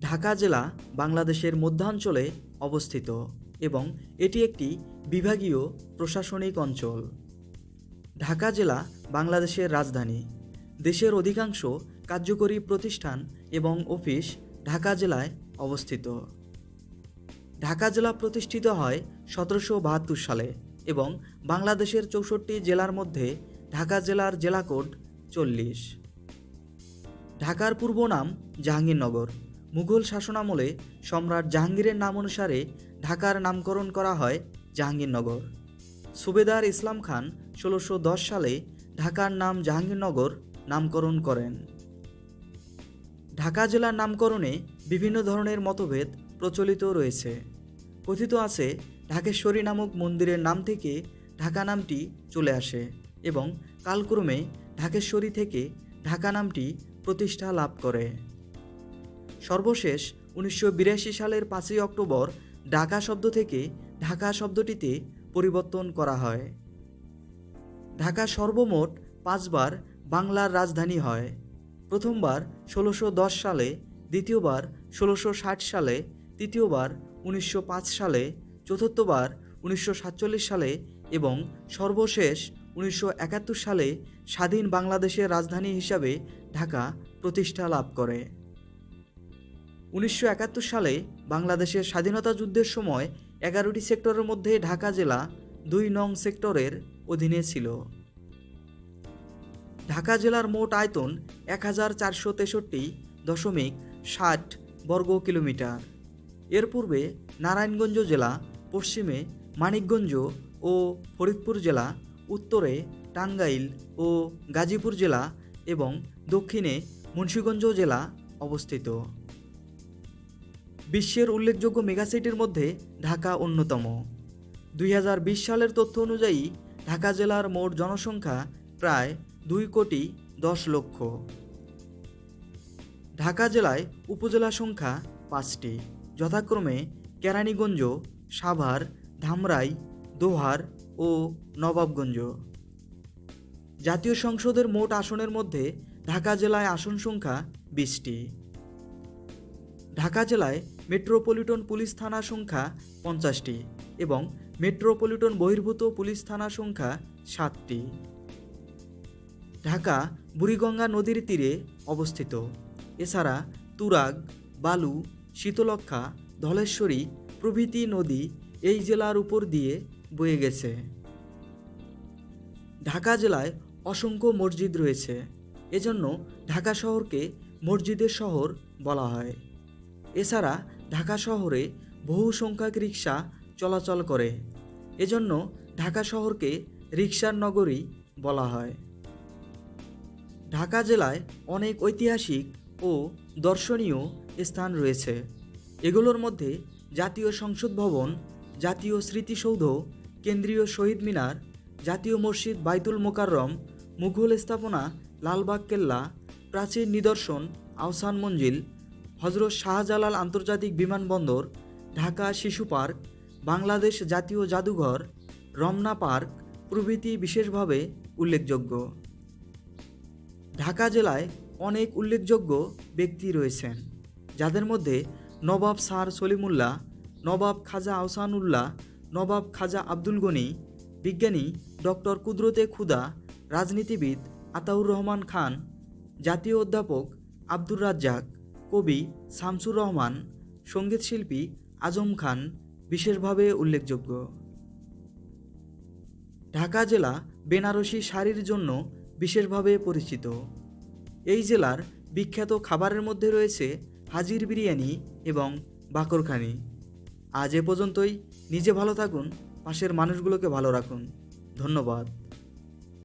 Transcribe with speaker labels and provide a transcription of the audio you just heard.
Speaker 1: ঢাকা জেলা বাংলাদেশের মধ্যাঞ্চলে অবস্থিত এবং এটি একটি বিভাগীয় প্রশাসনিক অঞ্চল। ঢাকা জেলা বাংলাদেশের রাজধানী। দেশের অধিকাংশ কার্যকরী প্রতিষ্ঠান এবং অফিস ঢাকা জেলায় অবস্থিত। ঢাকা জেলা প্রতিষ্ঠিত হয় সতেরোশো বাহাত্তর সালে এবং বাংলাদেশের চৌষট্টি জেলার মধ্যে ঢাকা জেলার জেলা কোড চল্লিশ। ঢাকার পূর্ব নাম জাহাঙ্গীরনগর। মুঘল শাসনামলে সম্রাট জাহাঙ্গীরের নাম অনুসারে ঢাকার নামকরণ করা হয় জাহাঙ্গীরনগর। সুবেদার ইসলাম খান ষোলোশো সালে ঢাকার নাম জাহাঙ্গীরনগর নামকরণ করেন। ঢাকা জেলার নামকরণে বিভিন্ন ধরনের মতভেদ প্রচলিত রয়েছে। কথিত আছে, ঢাকেশ্বরী নামক মন্দিরের নাম থেকে ঢাকা নামটি চলে আসে এবং কালক্রমে ঢাকেশ্বরী থেকে ঢাকা নামটি প্রতিষ্ঠা লাভ করে। সর্বশেষ উনিশশো বিরাশি সালের পাঁচই অক্টোবর ঢাকা শব্দ থেকে ঢাকা শব্দটিতে পরিবর্তন করা হয়। ঢাকা সর্বমোট পাঁচবার বাংলার রাজধানী হয়। প্রথমবার ষোলোশো সালে, দ্বিতীয়বার ষোলোশো সালে, তৃতীয়বার উনিশশো পাঁচ সালে, চতুর্থবার উনিশশো সাতচল্লিশ সালে এবং সর্বশেষ উনিশশো একাত্তর সালে স্বাধীন বাংলাদেশের রাজধানী হিসাবে ঢাকা প্রতিষ্ঠা লাভ করে। উনিশশো একাত্তর সালে বাংলাদেশের স্বাধীনতা যুদ্ধের সময় এগারোটি সেক্টরের মধ্যে ঢাকা জেলা দুই নং সেক্টরের অধীনে ছিল। ঢাকা জেলার মোট আয়তন এক হাজার চারশো তেষট্টি দশমিক ষাট বর্গ কিলোমিটার এর পূর্বে নারায়ণগঞ্জ জেলা, পশ্চিমে মানিকগঞ্জ ও ফরিদপুর জেলা, উত্তরে টাঙ্গাইল ও গাজীপুর জেলা এবং দক্ষিণে মুন্সীগঞ্জ জেলা অবস্থিত। বিশ্বের উল্লেখযোগ্য মেগাসিটির মধ্যে ঢাকা অন্যতম। দুই হাজার বিশ সালের তথ্য অনুযায়ী ঢাকা জেলার মোট জনসংখ্যা প্রায় দুই কোটি দশ লক্ষ। ঢাকা জেলায় উপজেলা সংখ্যা পাঁচটি। যথাক্রমে কেরানীগঞ্জ, সাভার, ধামরাই, দোহার ও নবাবগঞ্জ। জাতীয় সংসদের মোট আসনের মধ্যে ঢাকা জেলায় আসন সংখ্যা বিশটি। ঢাকা জেলায় মেট্রোপলিটন পুলিশ থানা সংখ্যা পঞ্চাশটি এবং মেট্রোপলিটন বহির্ভূত পুলিশ থানা সংখ্যা সাতটি। ঢাকা বুড়িগঙ্গা নদীর তীরে অবস্থিত। এছাড়া তুরাগ, বালু শীতলক্ষা ধলেশ্বরী প্রভৃতি নদী এই জেলার উপর দিয়ে বয়ে গেছে। ঢাকা জেলায় অসংখ্য মসজিদ রয়েছে। এজন্য ঢাকা শহরকে মসজিদের শহর বলা হয়। এছাড়া ঢাকা শহরে বহু সংখ্যক রিক্সা চলাচল করে। এজন্য ঢাকা শহরকে রিক্সার নগরী বলা হয়। ঢাকা জেলায় অনেক ঐতিহাসিক ও দর্শনীয় স্থান রয়েছে। এগুলোর মধ্যে জাতীয় সংসদ ভবন, জাতীয় স্মৃতিসৌধ, কেন্দ্রীয় শহীদ মিনার, জাতীয় মসজিদ বাইতুল মোকাররম, মুঘল স্থাপনা লালবাগ কেল্লা, প্রাচীন নিদর্শন আহসান মঞ্জিল হজরত শাহজালাল আন্তর্জাতিক বিমানবন্দর, ঢাকা শিশু পার্ক, বাংলাদেশ জাতীয় জাদুঘর, রমনা পার্ক প্রভৃতি বিশেষভাবে উল্লেখযোগ্য। ঢাকা জেলায় অনেক উল্লেখযোগ্য ব্যক্তি রয়েছেন, যাদের মধ্যে নবাব স্যার সলিমুল্লাহ, নবাব খাজা আহসানুল্লাহ, নবাব খাজা আব্দুল গনি, বিজ্ঞানী ডক্টর কুদরতে খুদা রাজনীতিবিদ আতাউর রহমান খান, জাতীয় অধ্যাপক আব্দুর রাজ্জাক কবি শামসুর রহমান সঙ্গীতশিল্পী আজম খান বিশেষভাবে উল্লেখযোগ্য। ঢাকা জেলা বেনারসি শাড়ির জন্য বিশেষভাবে পরিচিত। এই জেলার বিখ্যাত খাবারের মধ্যে রয়েছে হাজির বিরিয়ানি এবং বাকরখানি। আজ এ পর্যন্তই। নিজে ভালো থাকুন, পাশের মানুষগুলোকে ভালো রাখুন। ধন্যবাদ।